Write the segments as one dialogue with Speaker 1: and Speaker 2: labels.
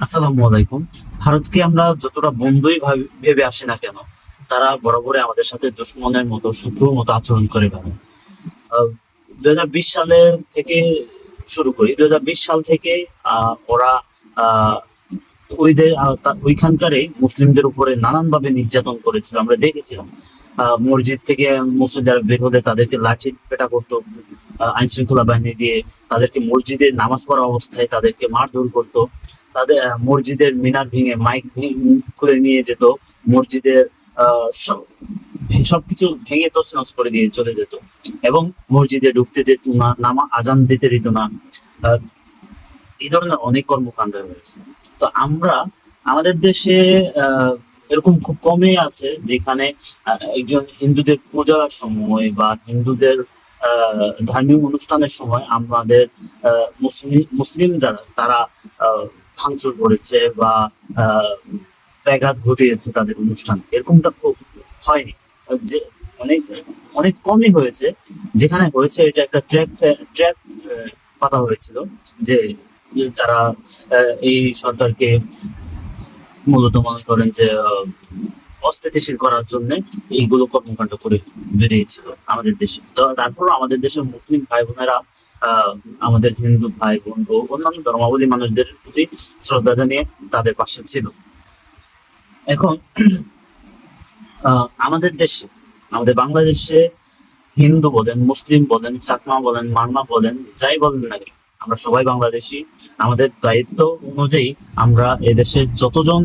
Speaker 1: আসসালামু আলাইকুম। ভারতকে আমরা যতটা বন্ধুই ভাবি- ভেবে আসি না কেন, তারা বরাবরই আমাদের সাথে দুশ্মনের মতো, শত্রুর মতো আচরণ করে হাজার বিশ সালের থেকে শুরু করি। দুই হাজার বিশ সাল থেকে ওরা তা- ওইখানকারই মুসলিমদের উপরে নানানভাবে নির্যাতন করেছিল। আমরা দেখেছিলাম মসজিদ থেকে মুসলিম যারা বের হলে তাদেরকে লাঠি পেটা করতো আইন শৃঙ্খলা বাহিনী দিয়ে তাদেরকে মসজিদে নামাজ পড়া অবস্থায় তাদেরকে মারধর করতো। তাদের মসজিদের মিনার ভেঙে মাইক খুলে নিয়ে যেত। মসজিদের সবকিছু ভেঙে তছনছ করে দিয়ে চলে যেত। এবং মসজিদে ঢুকতে দিত না নামা আজান দিতে দিত না। এই ধরনের অনেক কর্মকাণ্ড রয়েছে। তো আমরা আমাদের দেশে এরকম খুব কমই আছে যেখানে একজন হিন্দুদের পূজার সময় বা হিন্দুদের আহ, ধার্মিক অনুষ্ঠানের সময় আমাদের মুসলিম মুসলিম যারা তারা ভাঙচুর করেছে বা ব্যাঘাত ঘটিয়েছে তাদের অনুষ্ঠান। এরকমটা খুব হয়নি। যে অনেক অনেক কমই হয়েছে। যেখানে হয়েছে এটা একটা ট্র্যাপ ট্র্যাপ পাতা হয়েছিল যে যারা এই সরকারকে মূলত মনে করেন যে অস্থিতিশীল করার জন্য এইগুলো কর্মকাণ্ড করে বেরিয়েছিল আমাদের দেশে। তো তারপর আমাদের দেশের মুসলিম ভাই বোনেরা আমাদের হিন্দু ভাই বোন ও অন্যান্য ধর্মাবলী মানুষদের প্রতি শ্রদ্ধা জানিয়ে তাদের পাশে ছিল। এখন আমাদের দেশে আমাদের বাংলাদেশে হিন্দু বলেন মুসলিম বলেন চাকমা বলেন মারমা বলেন যাই বলেন না কেন, আমরা সবাই বাংলাদেশি। আমাদের দায়িত্ব অনুযায়ী আমরা এদেশে যতজন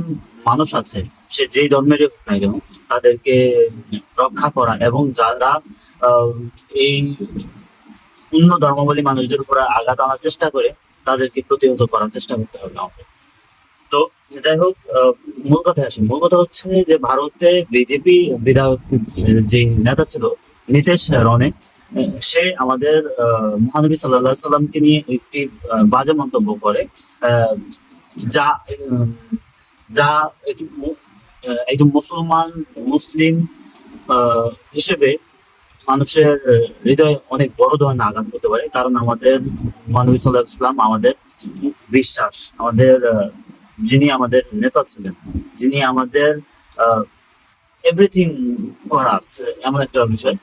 Speaker 1: মানুষ আছে সে যেই ধর্মেরই হোক না কেন তাদেরকে রক্ষা করা এবং যারা এই অন্য ধর্মাবলী মানুষদের উপর আঘাত আনার চেষ্টা করে তাদেরকে প্রতিহত করার চেষ্টা করতে হবে আমাদের। তো যাই হোক মূল কথায় আসি। মূল কথা হচ্ছে যে ভারতে বিজেপি বিধায়ক যে নেতা ছিল, নীতিশ রনে, সে আমাদের মহানবী সাল্লাহ সাল্লামকে নিয়ে একটি বাজে মন্তব্য করে যা যা একজন মুসলমান, মুসলিম হিসেবে মানুষের হৃদয়ে অনেক বড় ধরনের আঘাত করতে পারে। কারণ আমাদের মানবী সাল্লাহ সাল্লাম আমাদের বিশ্বাস, আমাদের যিনি আমাদের নেতা ছিলেন, যিনি আমাদের এভরিথিং ফর আস এমন একটা বিষয়।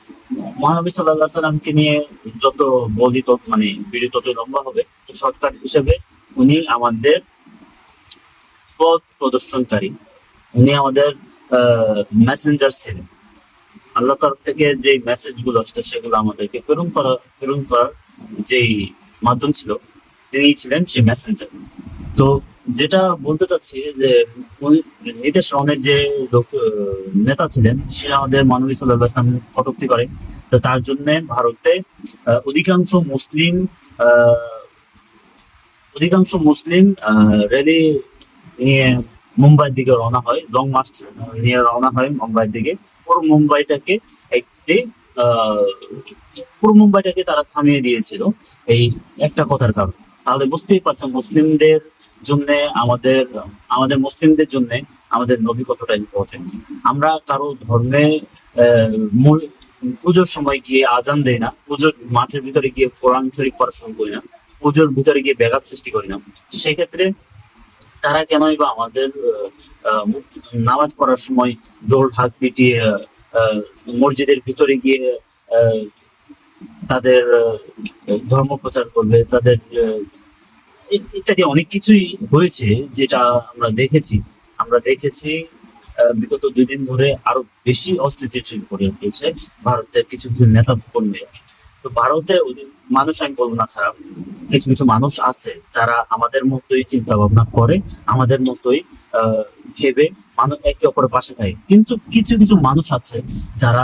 Speaker 1: মহানবী সাল্লাহ সাল্লামকে নিয়ে যত বলি তত মানে ভিডিও তত লম্বা হবে। তো শর্টকাট হিসেবে উনি আমাদের পথ প্রদর্শনকারী। উনি আমাদের মেসেঞ্জার ছিলেন। আল্লাহ তরফ থেকে যে মেসেজগুলো আসতো, সেগুলো আমাদেরকে প্রেরণ করা, প্রেরণ করার যেই মাধ্যম ছিল, তিনি ছিলেন সে মেসেঞ্জার তো যেটা বলতে চাচ্ছি যে নীতিশ রনের যে লোক- নেতা ছিলেন, সে আমাদের মানবী সাল্লাম কটুক্তি করে। তো তার জন্য ভারতে অধিকাংশ মুসলিম অধিকাংশ মুসলিম র্যালি নিয়ে মুম্বাইয়ের দিকে রওনা হয়, লং মার্চ নিয়ে রওনা হয় মুম্বাইয়ের দিকে। পুরো মুম্বাইটাকে একটি পুরো মুম্বাইটাকে তারা থামিয়ে দিয়েছিল। এই একটা কথার কারণে। তাহলে বুঝতেই পারছেন মুসলিমদের জন্য আমাদের আমাদের মুসলিমদের জন্য আমাদের নবী কতটা ইম্পর্টেন্ট আমরা কারও ধর্মে মূল- পুজোর সময় গিয়ে আজান দেই না, পুজোর মাঠের ভিতরে গিয়ে কোরআন শরীফ পড়া শুরু করি না, পুজোর ভিতরে গিয়ে ব্যাঘাত সৃষ্টি করি না। তো সেই ক্ষেত্রে তারা কেনই বা আমাদের নামাজ পড়ার সময় দোল ঢাক পিটিয়ে মসজিদের ভিতরে গিয়ে তাদের ধর্ম প্রচার করবে, তাদের ইত্যাদি অনেক কিছুই হয়েছে যেটা আমরা দেখেছি। আমরা দেখেছি বিগত দুই দিন ধরে আরও বেশি অস্থিতিশীল করে উঠেছে। ভারতের কিছু কিছু নেতা কর্মীরা তো ভারতে মানুষ আমি বলব না খারাপ। কিছু কিছু মানুষ আছে যারা আমাদের মতোই চিন্তা ভাবনা করে, আমাদের মতোই ভেবে মানুষ একে অপরের পাশে খায় কিন্তু কিছু কিছু মানুষ আছে যারা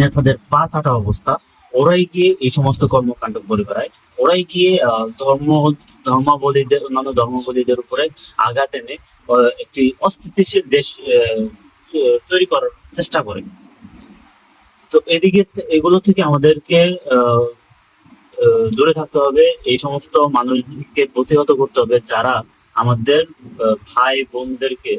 Speaker 1: নেতাদের পা চাটা অবস্থা, ওরাই গিয়ে এই সমস্ত কর্মকাণ্ড করে বেড়ায়। ওরাই গিয়ে ধর্ম, ধর্মাবলীদের, অন্যান্য ধর্মাবলীদের উপরে আঘাত এনে একটি অস্থিতিশীল দেশ তৈরি করার চেষ্টা করে। তো এদিকে এগুলো থেকে আমাদেরকে দূরে থাকতে হবে। এই সমস্ত মানুষকে প্রতিহত করতে হবে যারা আমাদের ভাই বোনদেরকে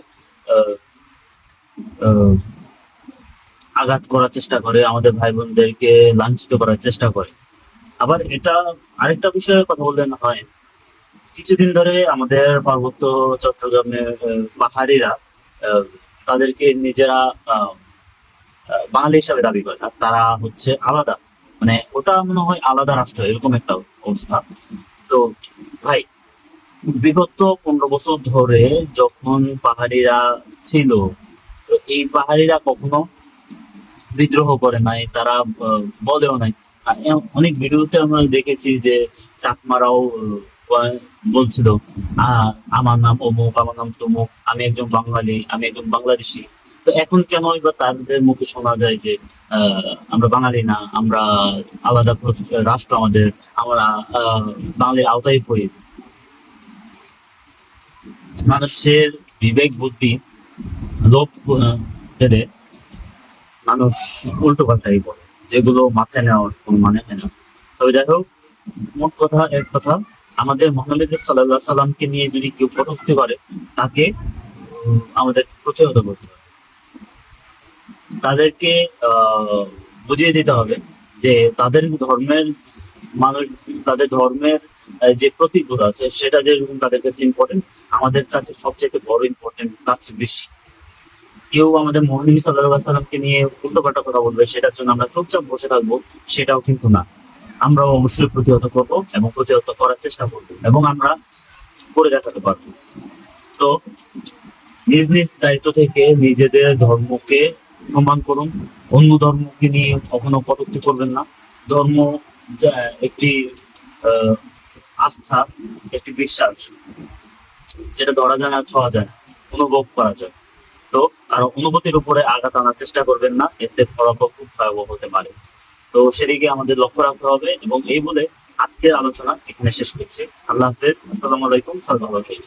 Speaker 1: আঘাত করার চেষ্টা করে, আমাদের ভাই বোনদেরকে লাঞ্ছিত করার চেষ্টা করে। আবার এটা আরেকটা বিষয়ে কথা বললে না হয়। কিছুদিন ধরে আমাদের পার্বত্য চট্টগ্রামের পাহাড়িরা তাদেরকে নিজেরা বাঙালি হিসাবে দাবি করে না তারা হচ্ছে আলাদা। মানে ওটা মনে হয় আলাদা রাষ্ট্র, এরকম একটা অবস্থা। তো ভাই, বিগত পনেরো বছর ধরে যখন পাহাড়িরা ছিল, তো এই পাহাড়িরা কখনো বিদ্রোহ করে নাই, তারা বলেও নাই। অনেক ভিডিওতে আমরা দেখেছি যে চাকমারাও বলছিল আমার নাম অমুক, আমার নাম তমুক, আমি একজন বাঙালি, আমি একজন বাংলাদেশি। তো এখন কেন এবার তাদের মুখে শোনা যায় যে আমরা বাঙালি না, আমরা আলাদা রাষ্ট্র আমাদের, আমরা বাঙালির আওতায় পড়ি। মানুষের বিবেক, বুদ্ধি, লোভ পেলে মানুষ উল্টো কথাই বলে যেগুলো মাথায় নেওয়ার কোনো মানে হয় না। তবে যাই হোক, মোট কথা, এক কথা, আমাদের মহানবী সাল্লাহ সাল্লামকে নিয়ে যদি কেউ কটূক্তি করে, তাকে আমাদের প্রতিহত করতে হবে। তাদেরকে বুঝিয়ে দিতে হবে যে তাদের ধর্মের মানুষ, তাদের ধর্মের যে প্রতীকগুলো আছে, সেটা যেরকম তাদের কাছে ইম্পর্টেন্ট আমাদের কাছে সবচেয়ে বড় ইম্পর্টেন্ট চেয়ে বেশি। কেউ আমাদের মহানবী সাল্লাহ সাল্লামকে নিয়ে উল্টোপাল্টা কথা বলবে, সেটার জন্য আমরা চুপচাপ বসে থাকব, সেটাও কিন্তু না। আমরাও অবশ্যই প্রতিহত করব এবং প্রতিহত করার চেষ্টা করব এবং আমরা করে দেখাতে পারব। তো নিজ নিজ দায়িত্ব থেকে নিজেদের ধর্মকে সম্মান করুন। অন্য ধর্মকে নিয়ে কখনো কটূক্তি করবেন না। ধর্ম যা একটি আস্থা, একটি বিশ্বাস, যেটা ধরা যায় না ছোঁয়া যায়, অনুভব করা যায়। তো কারও অনুভূতির উপরে আঘাত আনার চেষ্টা করবেন না, এতে ফলাফল খুব ভয়াবহ হতে পারে। তো সেদিকে আমাদের লক্ষ্য রাখতে হবে এবং এই বলে আজকের আলোচনা এখানে শেষ করছি। আল্লাহ হাফেজ। আসসালামু আলাইকুম। থাকবেন।